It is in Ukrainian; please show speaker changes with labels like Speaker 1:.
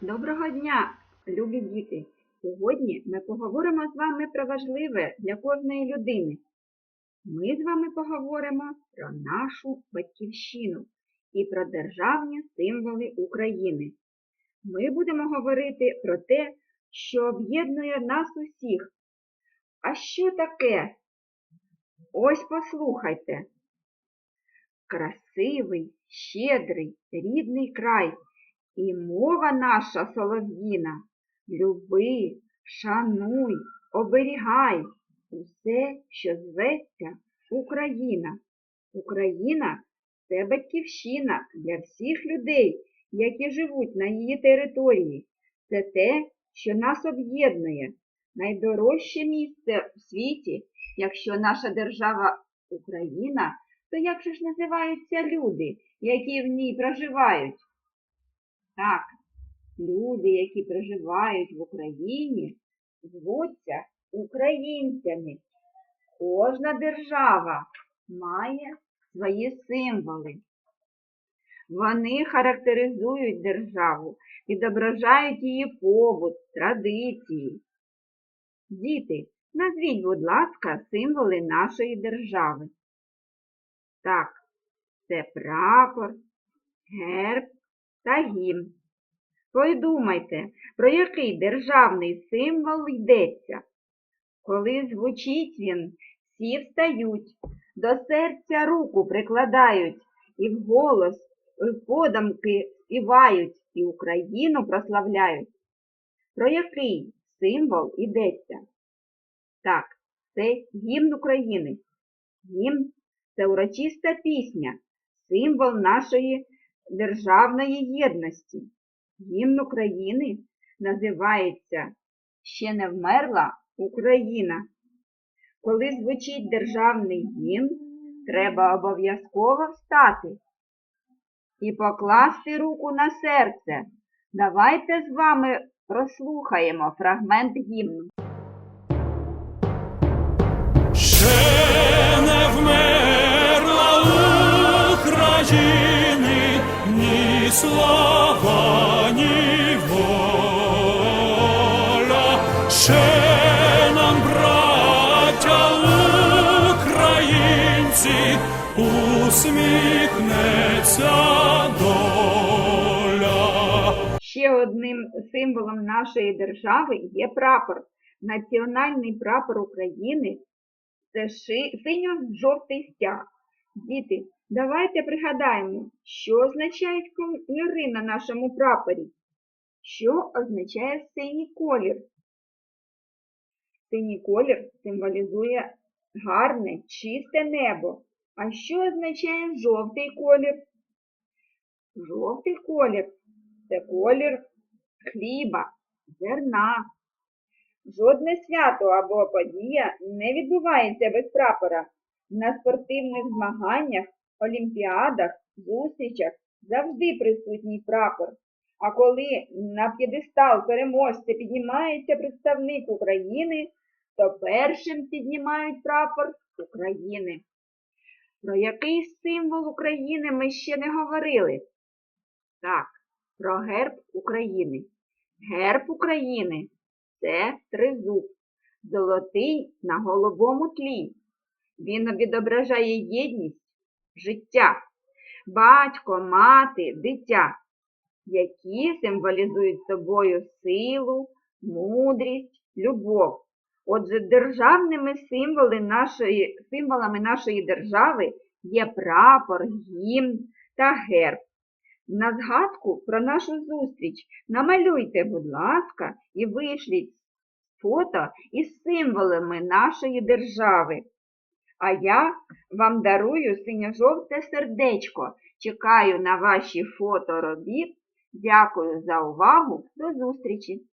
Speaker 1: Доброго дня, любі діти! Сьогодні ми поговоримо з вами про важливе для кожної людини. Ми з вами поговоримо про нашу батьківщину і про державні символи України. Ми будемо говорити про те, що об'єднує нас усіх. А що таке? Ось послухайте. Красивий, щедрий, рідний край. І мова наша солов'їна, люби, шануй, оберігай усе, що зветься Україна. Україна це батьківщина для всіх людей, які живуть на її території. Це те, що нас об'єднує, найдорожче місце в світі, якщо наша держава Україна, то як же ж називаються люди, які в ній проживають? Так, люди, які проживають в Україні, звуться українцями. Кожна держава має свої символи. Вони характеризують державу, відображають її побут, традиції. Діти, назвіть, будь ласка, символи нашої держави. Так, це прапор, герб та гімн. Подумайте, про який державний символ йдеться. Коли звучить він, всі встають, до серця руку прикладають і вголос, подамки співають і Україну прославляють. Про який символ йдеться? Так, це гімн України. Гімн це урочиста пісня, символ нашої державної єдності. Гімн України називається Ще не вмерла Україна. Коли звучить державний гімн, треба обов'язково встати і покласти руку на серце. Давайте з вами прослухаємо фрагмент гімну.
Speaker 2: Ще слава, ні воля. Ще нам, браття українці, усміхнеться доля.
Speaker 1: Ще одним символом нашої держави є прапор. Національний прапор України це синьо-жовтий стяг. Діти, давайте пригадаємо, що означають кольори на нашому прапорі. Що означає синій колір? Синій колір символізує гарне, чисте небо. А що означає жовтий колір? Жовтий колір це колір хліба, зерна. Жодне свято або подія не відбувається без прапора. На спортивних змаганнях, олімпіадах, зустрічах завжди присутній прапор. А коли на п'єдестал переможця піднімається представник України, то першим піднімають прапор України. Про який символ України ми ще не говорили? Так, про герб України. Герб України це тризуб, золотий на голубому тлі. Він відображає єдність, життя, батько, мати, дитя, які символізують собою силу, мудрість, любов. Отже, державними символи нашої, символами нашої держави є прапор, гімн та герб. На згадку про нашу зустріч намалюйте, будь ласка, і вишліть фото із символами нашої держави. А я вам дарую синьо-жовте сердечко. Чекаю на ваші фото робіт. Дякую за увагу. До зустрічі!